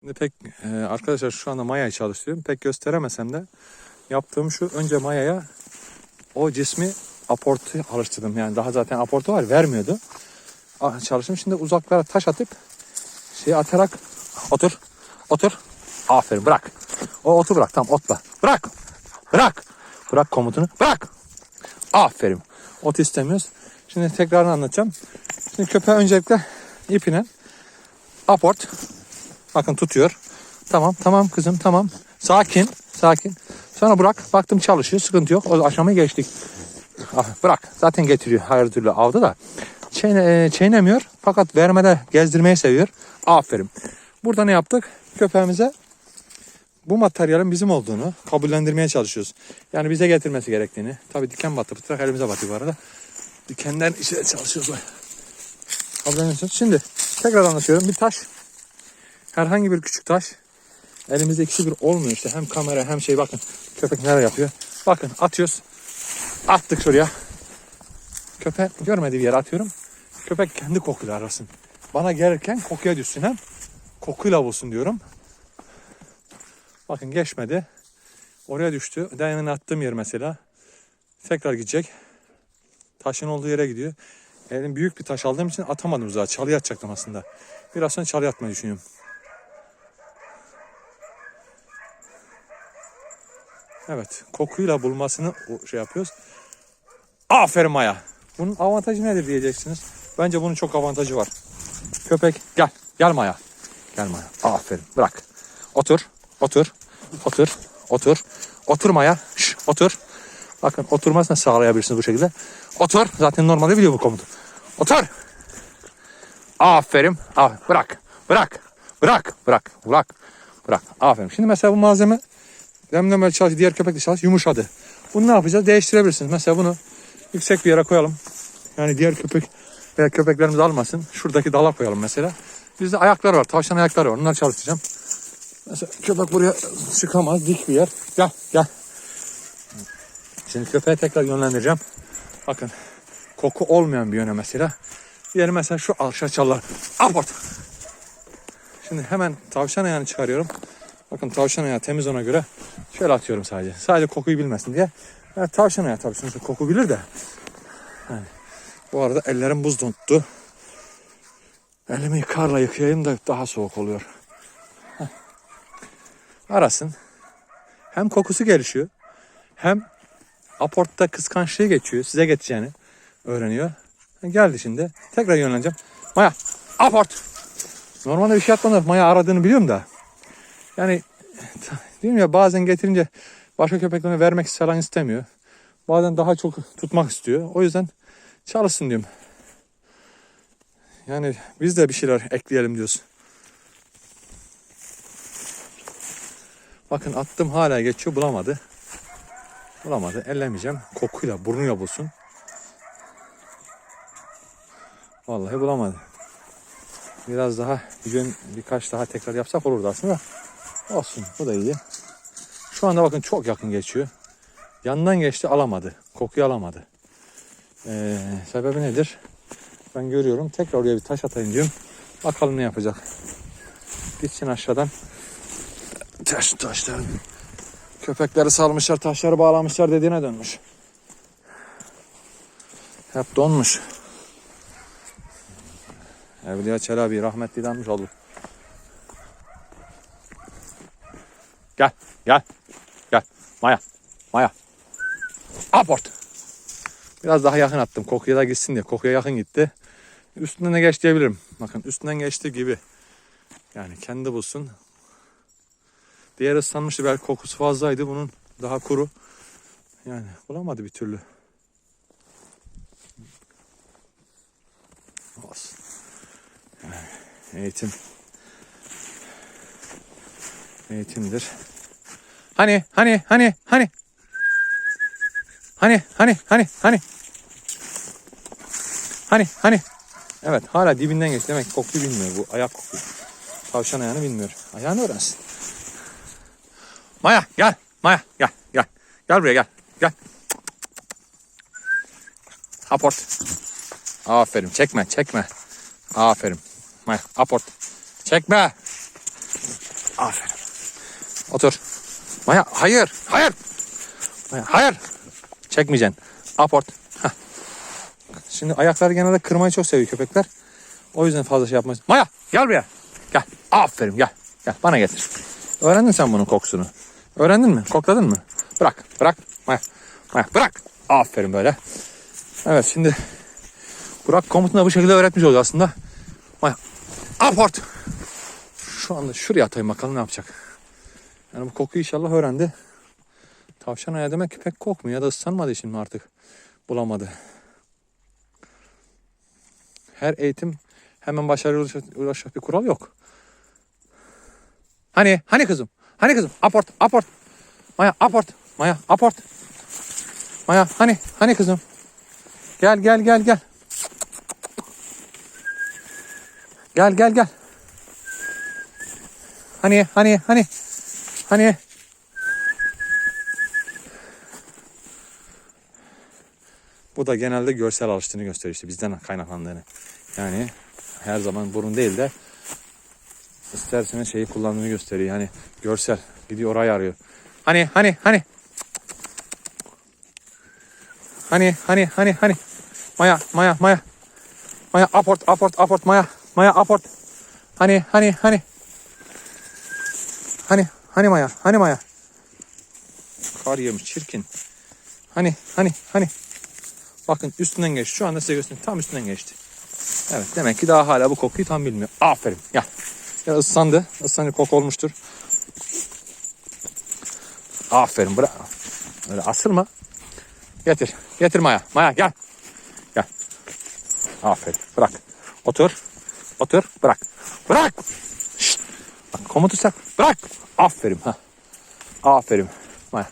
Şimdi pek e, arkadaşlar şu anda mayayı çalıştırıyorum. Pek gösteremesem de yaptığım şu önce mayaya o cismi aportu alıştırdım. Yani daha zaten aportu var vermiyordu. Ah, Çalıştım şimdi uzaklara taş atıp şey atarak otur otur aferin bırak. O otu bırak tamam otla bırak bırak bırak komutunu bırak aferin ot istemiyoruz. Şimdi tekrar anlatacağım. Şimdi köpeğe öncelikle ipine aport Bakın tutuyor. Tamam tamam kızım tamam. Sakin sakin. Sonra bırak. Baktım çalışıyor. Sıkıntı yok. O aşamayı geçtik. Ah, bırak. Zaten getiriyor her türlü avda da. Çiğne, e, çiğnemiyor. Fakat vermede gezdirmeyi seviyor. Aferin. Burada ne yaptık? Köpeğimize bu materyalin bizim olduğunu kabullendirmeye çalışıyoruz. Yani bize getirmesi gerektiğini. Tabii diken battı. Pıtrak elimize batıyor bu arada. Dikenden işe çalışıyoruz. Kabulleniyorsunuz. Şimdi tekrar anlatıyorum. Bir taş herhangi bir küçük taş elimizde ikisi bir olmuyor işte. Hem kamera hem şey bakın. Köpek neler yapıyor? Bakın atıyoruz. Attık şuraya. Köpek görmediği bir yere atıyorum. Köpek kendi kokuyla arasın. Bana gelirken kokuya düşsün hem kokuyla bulsun diyorum. Bakın geçmedi. Oraya düştü. Demin attığım yer mesela. Tekrar gidecek. Taşın olduğu yere gidiyor. Elim büyük bir taş aldığım için atamadım uzağa çalıya atacaktım aslında. Biraz sonra çalıya atmayı düşünüyorum Evet. Kokuyla bulmasını şey yapıyoruz. Aferin Maya. Bunun avantajı nedir diyeceksiniz. Bence bunun çok avantajı var. Köpek gel. Gel Maya. Gel Maya. Aferin. Bırak. Otur. Otur. Otur. Otur. Otur Maya. Şş, otur. Bakın oturmasını sağlayabilirsiniz bu şekilde. Otur. Zaten normalde biliyor bu komutu. Otur. Aferin. Aferin. Bırak. Bırak. Bırak. Bırak. Bırak. Bırak. Aferin. Şimdi mesela bu malzeme Demlemeli çalış, diğer köpek de çalış, yumuşadı. Bunu ne yapacağız? Değiştirebilirsiniz. Mesela bunu yüksek bir yere koyalım. Yani diğer köpek veya köpeklerimiz almasın. Şuradaki dala koyalım mesela. Bizde ayaklar var, tavşan ayakları var. Onları çalıştıracağım. Mesela köpek buraya çıkamaz, dik bir yer. Gel, gel. Şimdi köpeği tekrar yönlendireceğim. Bakın, koku olmayan bir yöne mesela. Diğeri mesela şu aşağı çalar. Aport. Şimdi hemen tavşan ayağını çıkarıyorum. Bakın tavşan ayağı temiz ona göre şöyle atıyorum sadece. Sadece kokuyu bilmesin diye. Yani tavşan ayağı tabii sonuçta koku bilir de. Yani, bu arada ellerim buz tuttu. Elimi karla yıkayayım da daha soğuk oluyor. Heh. Arasın. Hem kokusu gelişiyor. Hem aportta kıskançlığı geçiyor. Size geçeceğini öğreniyor. Geldi şimdi. Tekrar yönleneceğim. Maya aport. Normalde bir şey atmadan Maya aradığını biliyorum da. Yani diyorum ya bazen getirince başka köpeklerine vermek falan istemiyor. Bazen daha çok tutmak istiyor. O yüzden çalışsın diyorum. Yani biz de bir şeyler ekleyelim diyoruz. Bakın attım hala geçiyor bulamadı. Bulamadı. Ellemeyeceğim. Kokuyla burnuyla bulsun. Vallahi bulamadı. Biraz daha bir gün birkaç daha tekrar yapsak olurdu aslında. Olsun bu da iyi. Şu anda bakın çok yakın geçiyor. Yandan geçti alamadı. Kokuyu alamadı. Ee, sebebi nedir? Ben görüyorum. Tekrar oraya bir taş atayım diyorum. Bakalım ne yapacak. Gitsin aşağıdan. Taş taşlar. Köpekleri salmışlar, taşları bağlamışlar dediğine dönmüş. Hep donmuş. Evliya Çelebi rahmetli denmiş oldu. Gel, gel, gel. Maya, Maya. Aport. Biraz daha yakın attım. Kokuya da gitsin diye. Kokuya yakın gitti. Üstünden de geç diyebilirim. Bakın üstünden geçti gibi. Yani kendi bulsun. Diğer ıslanmıştı. Belki kokusu fazlaydı. Bunun daha kuru. Yani bulamadı bir türlü. Olsun. Yani eğitim eğitimdir. Hani hani hani hani. Hani hani hani hani. Hani hani. Evet hala dibinden geç. Demek koktu bilmiyor bu. Ayak kokuyor. Tavşan ayağını bilmiyor. Ayağını öğrensin. Maya gel. Maya gel. Gel. Gel buraya gel. Gel. Aport. Aferin. Çekme çekme. Aferin. Maya aport. Çekme. Aferin. Otur. Maya hayır. Hayır. Maya hayır. Çekmeyeceksin. Aport. Heh. Şimdi ayakları genelde kırmayı çok seviyor köpekler. O yüzden fazla şey yapmaz. Maya gel buraya. Gel. Aferin gel. Gel bana getir. Öğrendin sen bunun kokusunu. Öğrendin mi? Kokladın mı? Bırak. Bırak. Maya. Maya bırak. Aferin böyle. Evet şimdi Burak komutunu bu şekilde öğretmiş oldu aslında. Maya. Aport. Şu anda şuraya atayım bakalım ne yapacak. Yani bu kokuyu inşallah öğrendi. Tavşan ayağı demek ki pek kokmuyor ya da ıslanmadı şimdi artık. Bulamadı. Her eğitim hemen ulaşacak- ulaşacak bir kural yok. Hani, hani kızım? Hani kızım? Aport, aport. Maya, aport. Maya, aport. Maya, hani, hani kızım? Gel, gel, gel, gel. Gel, gel, gel. Hani, hani, hani. Hani. Bu da genelde görsel alıştığını gösteriyor işte bizden kaynaklandığını. Yani her zaman burun değil de isterseniz şeyi kullandığını gösteriyor. Yani görsel gidiyor orayı arıyor. Hani hani hani. Hani hani hani hani. Maya Maya Maya. Maya aport aport aport Maya. Maya aport. Hani hani hani. Hani hani Maya hani Maya. Kar yemiş çirkin. Hani hani hani. Bakın üstünden geçti. Şu anda size göstereyim. Tam üstünden geçti. Evet demek ki daha hala bu kokuyu tam bilmiyor. Aferin. Gel. Ya ıslandı. Islandı koku olmuştur. Aferin. Bırak. Öyle asılma. Getir. Getir Maya. Maya gel. Gel. Aferin. Bırak. Otur. Otur. Bırak. Bırak. Komutu sen. Bırak. Aferin. Ha. Aferin. Maya.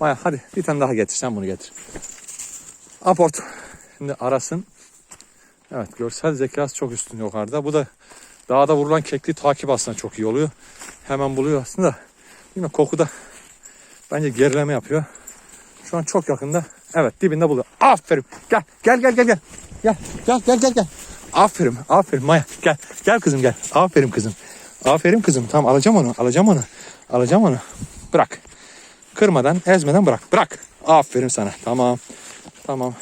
Maya hadi bir tane daha getir. Sen bunu getir. Aport. Şimdi arasın. Evet görsel zekası çok üstün yukarıda. Bu da dağda vurulan kekli takip aslında çok iyi oluyor. Hemen buluyor aslında. Yine kokuda bence gerileme yapıyor. Şu an çok yakında. Evet dibinde buluyor. Aferin. Gel gel gel gel gel. Gel gel gel gel gel. Aferin aferin Maya gel. Gel kızım gel. Aferin kızım. Aferin kızım. Tamam alacağım onu alacağım onu. Alacağım onu. Bırak. Kırmadan ezmeden bırak. Bırak. Aferin sana. Tamam. Tamam.